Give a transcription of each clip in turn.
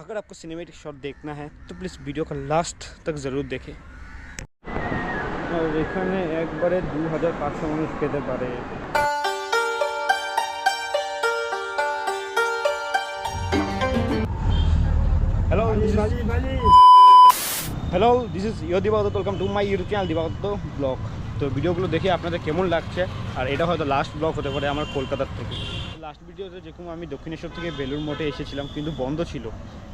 अगर आपको cinematic shot देखना है तो प्लीज़ वीडियो का लास्ट तक ज़रूर देखें আর এখানে একবারে দু হাজার পাঁচশো মানুষ পেতে পারে হ্যালো হ্যালো দিস ইজ ইয় দিবাগত welcome to my YouTube channel দিবাগত ব্লগ তো ভিডিওগুলো দেখে আপনাদের কেমন লাগছে? আর এটা হয়তো লাস্ট ব্লগ হতে পারে আমার কলকাতার থেকে। লাস্ট ভিডিওতে যেরকম আমি দক্ষিণেশ্বর থেকে বেলুর মঠে এসেছিলাম, কিন্তু বন্ধ ছিল।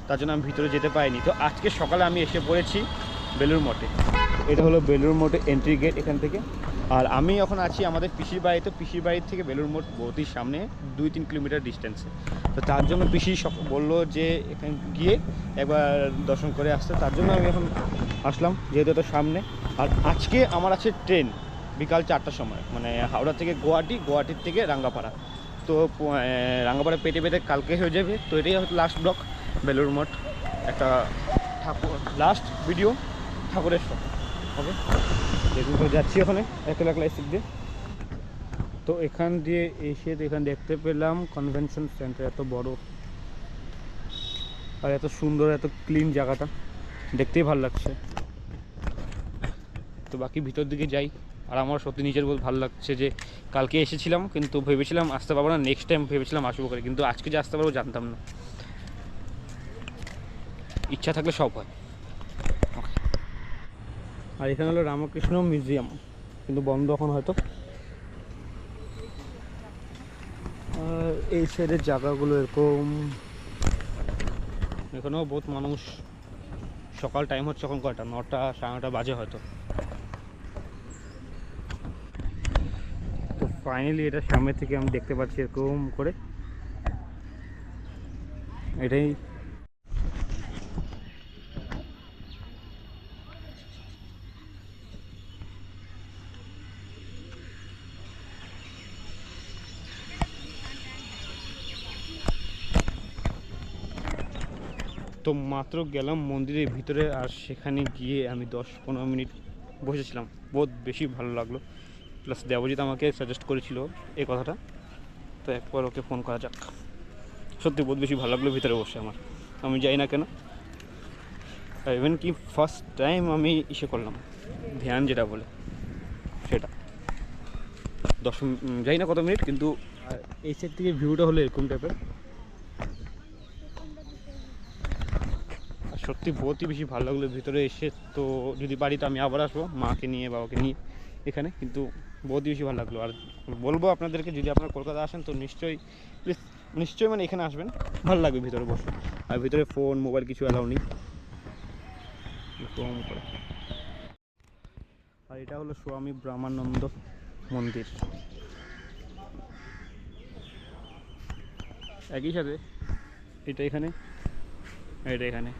তার জন্য আমি ভিতরে যেতে পারিনি। তো আজকে সকালে আমি এসে পড়েছি বেলুর মঠে। এটা হলো বেলুর মঠে এন্ট্রি গেট এখান থেকে। আর আমি এখন আছি আমাদের পিসির বাড়িতে। পিসির বাড়ির থেকে বেলুর মঠ বহুতই সামনে, দুই তিন কিলোমিটার ডিস্টেন্সে তো তার জন্য পিসি সক বলল যে এখানে গিয়ে একবার দর্শন করে আসতে। তার জন্য আমি এখন আসলাম, যেহেতু এত সামনে। আর আজকে আমার আছে ট্রেন বিকাল চারটার সময় মানে হাওড়া থেকে গুয়াহাটি, গুয়াহাটির থেকে রাঙ্গাপাড়া। তো রাঙ্গাপাড়া পেটে পেটে কালকে হয়ে যাবে। তো এটাই হয়তো লাস্ট ব্লক বেলুর মঠ। একটা ঠাকুর লাস্ট ভিডিও ঠাকুরের সব ওকে দেখুন, তো যাচ্ছি ওখানে একলা একলা এসে দিয়ে। তো এখান দিয়ে এসে এখানে দেখতে পেলাম কনভেনশন সেন্টার এত বড়। আর এত সুন্দর, এত ক্লিন জায়গাটা। দেখতেই ভালো লাগছে। তো বাকি ভিতর দিকে যাই। আর আমার সত্যি নিজের বহুত ভালো লাগছে যে, কালকে এসেছিলাম, কিন্তু ভেবেছিলাম আসতে পারব না নেক্সট টাইম ভেবেছিলাম আসব করে কিন্তু আজকে যে আসতে পারব জানতাম না। ইচ্ছা থাকলে সব হয়. আর এখানে হলো রামকৃষ্ণ মিউজিয়াম, কিন্তু বন্ধ এখন হয়তো। আর এই সাইডের জায়গাগুলো এরকম। এখানেও বহুত মানুষ। সকাল টাইম হচ্ছে এখন কয়টা? নটা, সাড়ে নটা বাজে হয়তো। তো ফাইনালি এটা সামনে থেকে আমি দেখতে পাচ্ছি এরকম করে। এটাই তো মাত্র গেলাম মন্দিরের ভিতরে আর সেখানে গিয়ে আমি দশ পনেরো মিনিট বসেছিলাম। বহুত বেশি ভালো লাগল। প্লাস দেবজিৎ আমাকে সাজেস্ট করেছিল এই কথাটা। তো একবার ওকে ফোন করা যাক। সত্যি বহুত বেশি ভালো লাগল ভিতরে বসে আমার। আমি যাই না কেন? ইভেন কি ফার্স্ট টাইম আমি ইসে করলাম। ধ্যান যেটা বলে, সেটা। দশ যাই না কত মিনিট, কিন্তু এই সাইড থেকে ভিউটা হলো এরকম টাইপের সত্যি বহুতই বেশি ভালো লাগল। ভিতরে এসে তো যদি পারি তো আমি আবার আসব, মাকে নিয়ে, বাবাকে নিয়ে এখানে। কিন্তু বহুতই বেশি ভালো লাগল। আর বলব আপনাদেরকে, যদি আপনারা কলকাতা আসেন তো নিশ্চয়ই, প্লিজ, নিশ্চয়ই মানে এখানে আসবেন। ভালো লাগবে ভিতরে বসে। আর ভিতরে ফোন, মোবাইল কিছু অ্যালাউ নেই। করে আর এটা হলো স্বামী ব্রহ্মানন্দ মন্দির। একই সাথে এটা এখানে এটা এখানে।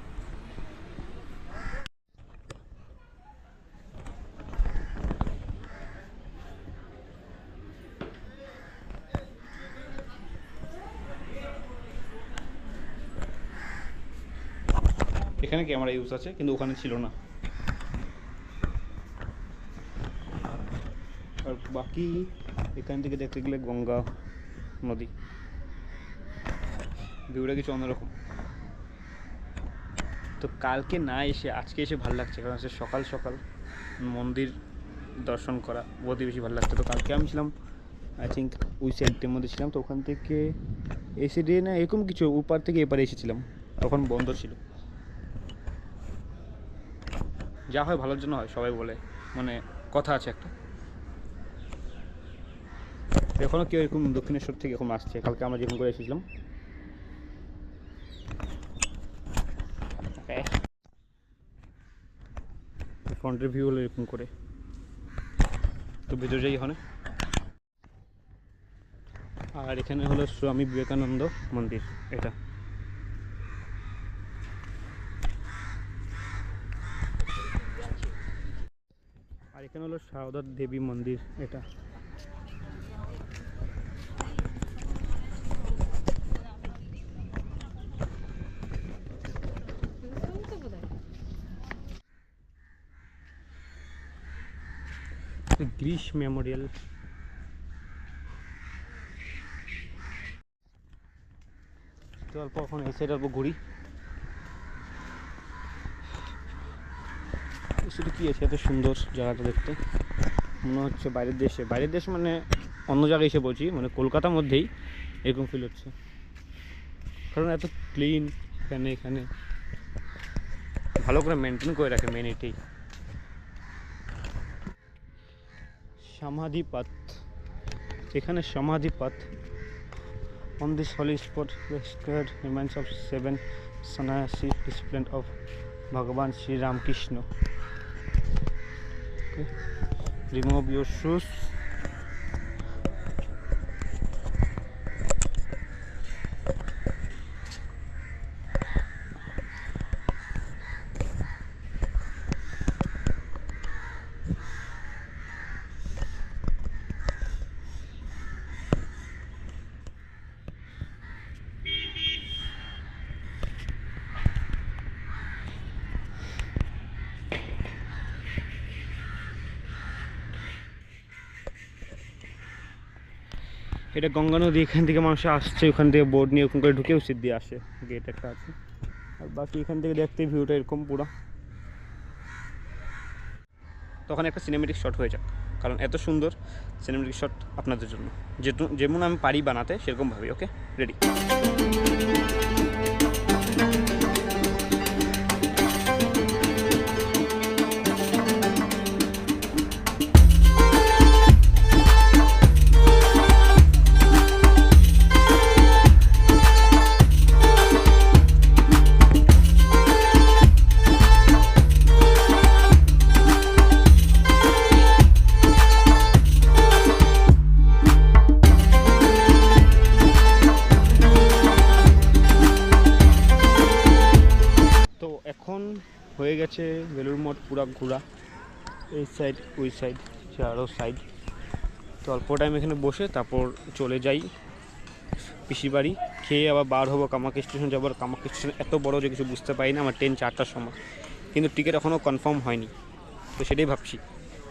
এখানে ক্যামেরা ইউজ আছে, কিন্তু ওখানে ছিল না। আর বাকি, এখান থেকে দেখতে গেলে গঙ্গা নদী। ভিউটা কিছু অন্যরকম। তো কালকে না এসে, আজকে এসে ভালো লাগছে, কারণ হচ্ছে সকাল সকাল মন্দির দর্শন করা বহুতই বেশি ভালো লাগছে। তো কালকে আমি ছিলাম আই থিঙ্ক ওই সাইডটার মধ্যে ছিলাম। তো ওখান থেকে এসে দিয়ে না এরকম কিছু, উপার থেকে এপারে এসেছিলাম। তখন বন্ধ ছিল। যা হয় ভালোর জন্য হয় সবাই বলে। মানে কথা আছে একটা। এখনও কেউ এরকম দক্ষিণেশ্বর থেকে এরকম আসছে? কালকে আমরা যেরকম করে এসেছিলাম। ফ্রন্টের ভিউ হলো এরকম করে। তো ভিতরে যাই ওখানে আর এখানে হলো স্বামী বিবেকানন্দ মন্দির এটা। এখানে হলো সারদা দেবী মন্দির, এটা। Greece memorial. তো অল্প এখন এই সাইড অল্প ঘুরি সেটা কি আছে? এত সুন্দর জায়গাটা দেখতে। মনে হচ্ছে বাইরের দেশে। বাইরের দেশ মানে অন্য জায়গায় এসে বলছি মানে কলকাতার মধ্যেই এরকম ফিল হচ্ছে। কারণ এত ক্লিন এখানে এখানে। ভালো করে মেনটেন করে রাখে মেন এটাই। সমাধিপাত এখানে সমাধিপাত on this holy spot rested remains of seven সন্ন্যাসী ডিসিপ্লিন অফ ভগবান শ্রী রামকৃষ্ণ রিমুভ এটা গঙ্গা নদী, এখান থেকে মানুষ আসছে, ওখান থেকে বোট নিয়ে ওখান করে ঢুকেও সিদ্ধি আসে গেট একটা আছে। আর বাকি এখান থেকে দেখতে ভিউটা এরকম পুরো। তখন একটা সিনেমেটিক শট হয়ে যাক, কারণ এত সুন্দর সিনেমেটিক শট আপনাদের জন্য। যেমন আমি পারি বানাতে, সেরকমভাবেই ওকে রেডি হয়ে গেছে বেলুর মঠ পুরা ঘোরা। এই সাইড ওই সাইড চারো সাইড তো অল্প টাইম এখানে বসে তারপর চলে যাই পিসির বাড়ি। খেয়ে আবার বার হব কামাখ্যা স্টেশন যাব। আর কামাখ্যা স্টেশন এত বড় যে কিছু বুঝতে পারি না, আমার ট্রেন চারটার সময়। কিন্তু টিকিট এখনও কনফার্ম হয়নি। তো সেটাই ভাবছি।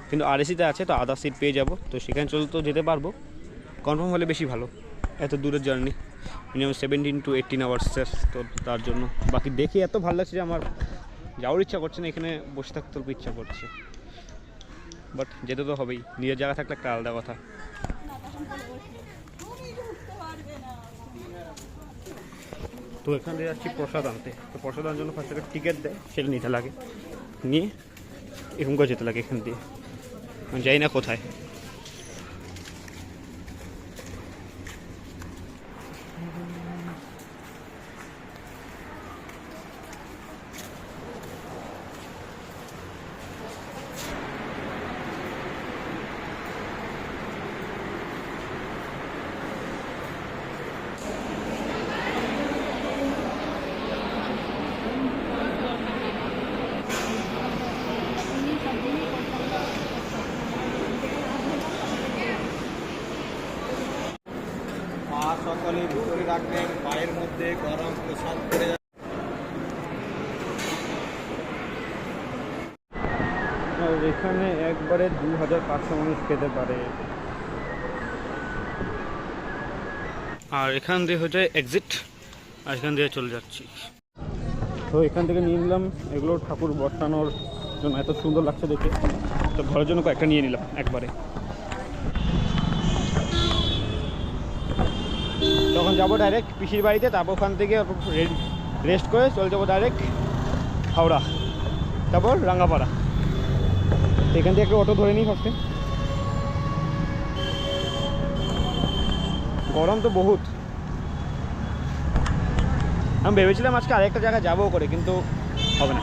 কিন্তু আরএসিতে আছে, তো আধা সিট পেয়ে যাব। তো সেখানে চলে তো যেতে পারব। কনফার্ম হলে বেশি ভালো। এত দূরের journey minimum seventeen to eighteen আওয়ার্সের তো তার জন্য। বাকি দেখে এত ভালো লাগছে যে আমার যাওয়ার ইচ্ছা করছে না, এখানে বসে থাকতে অল্প ইচ্ছা করছে। বাট যেতে তো হবেই, নিজের জায়গা থাকলে একটা আলাদা কথা। তো এখান থেকে যাচ্ছি প্রসাদ আনতে। তো প্রসাদ আনার জন্য ফার্স্ট একটা টিকিট দেয়, সেটা নিতে লাগে। নিয়ে এরকম করে যেতে লাগে এখান দিয়ে। যাই না কোথায় পা সকলে রাখবেন পায়ের মধ্যে গরম প্রসাদ করে আর এখানে একবারে দু হাজার পাঁচশো মানুষ খেতে পারে। আর এখান দিয়ে হচ্ছে এক্সিট আর এখান দিয়ে চলে যাচ্ছি। তো এখান থেকে নিয়ে নিলাম এগুলো ঠাকুর বসানোর জন্য এত সুন্দর লাগছে দেখে। তো ঘরের জন্য কয়েকটা নিয়ে নিলাম একবারে। তখন যাব ডাইরেক্ট পিসির বাড়িতে, তারপর ওখান থেকে রেস্ট করে চলে যাব ডাইরেক্ট হাওড়া, তারপর রাঙ্গাপাড়া। এখান থেকে একটা অটো ধরে নিই ফার্স্টে গরম তো বহুত। আমি ভেবেছিলাম আজকে আরেকটা জায়গায় যাব করে, কিন্তু হবে না।